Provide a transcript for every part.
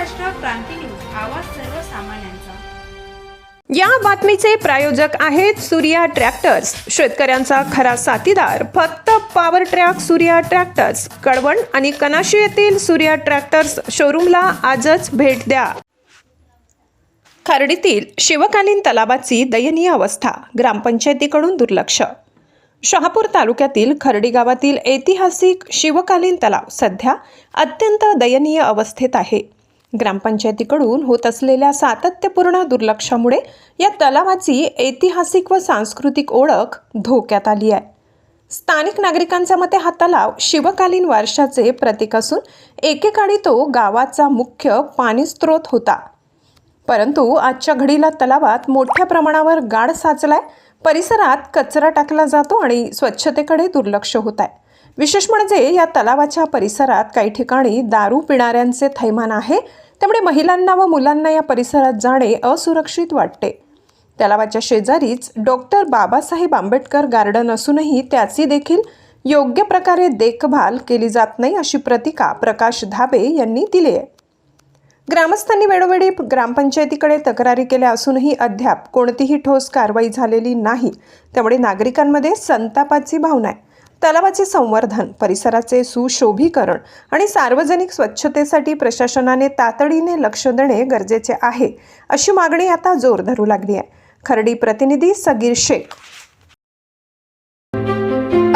क्रांती news आवाज सर्वसामान्यांचा. या बातमीचे प्रायोजक आहेत सूर्या ट्रॅक्टर्स. शेतकऱ्यांचा खरा साथीदार फक्त power track Surya tractors. Kalwan आणि कनाशी येथील सूर्या ट्रॅक्टर्स शोरूमला आजच भेट द्या. खर्डीतील शिवकालीन तलावाची दयनीय अवस्था ग्रामपंचायतीकडून दुर्लक्ष. शहापूर तालुक्यातील खर्डी गावातील ऐतिहासिक शिवकालीन तलाव सध्या अत्यंत दयनीय अवस्थेत आहे. ग्रामपंचायतीकडून होत असलेल्या सातत्यपूर्ण दुर्लक्षामुळे या तलावाची ऐतिहासिक व सांस्कृतिक ओळख धोक्यात आली आहे. स्थानिक नागरिकांच्या मते हा तलाव शिवकालीन वारशाचे प्रतीक असून एकेकाळी तो गावाचा मुख्य पाणी स्रोत होता. परंतु आजच्या घडीला तलावात मोठ्या प्रमाणावर गाड साचलाय परिसरात कचरा टाकला जातो आणि स्वच्छतेकडे दुर्लक्ष होत आहे. विशेष म्हणजे या तलावाच्या परिसरात काही ठिकाणी दारू पिणाऱ्यांचे थैमान आहे. त्यामुळे महिलांना व मुलांना या परिसरात जाणे असुरक्षित वाटते. तलावाच्या शेजारीच डॉक्टर बाबासाहेब आंबेडकर गार्डन असूनही त्याची देखील योग्य प्रकारे देखभाल केली जात नाही अशी प्रतिका प्रकाश धाबे यांनी दिली आहे. ग्रामस्थांनी वेळोवेळी ग्रामपंचायतीकडे तक्रारी केल्या असूनही अद्याप कोणतीही ठोस कारवाई झालेली नाही. त्यामुळे नागरिकांमध्ये संतापाची भावना आहे. तलावाचे संवर्धन परिसराचे सुशोभीकरण आणि सार्वजनिक स्वच्छतेसाठी प्रशासनाने तातडीने लक्ष देणे गरजेचे आहे अशी मागणी आता जोर धरू लागली आहे. खर्डी प्रतिनिधी सगीर शेख.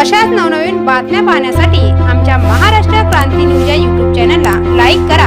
अशाच नवनवीन बातम्या पाहण्यासाठी आमच्या महाराष्ट्र क्रांती न्यूज या यूट्यूब चॅनलला लाईक करा.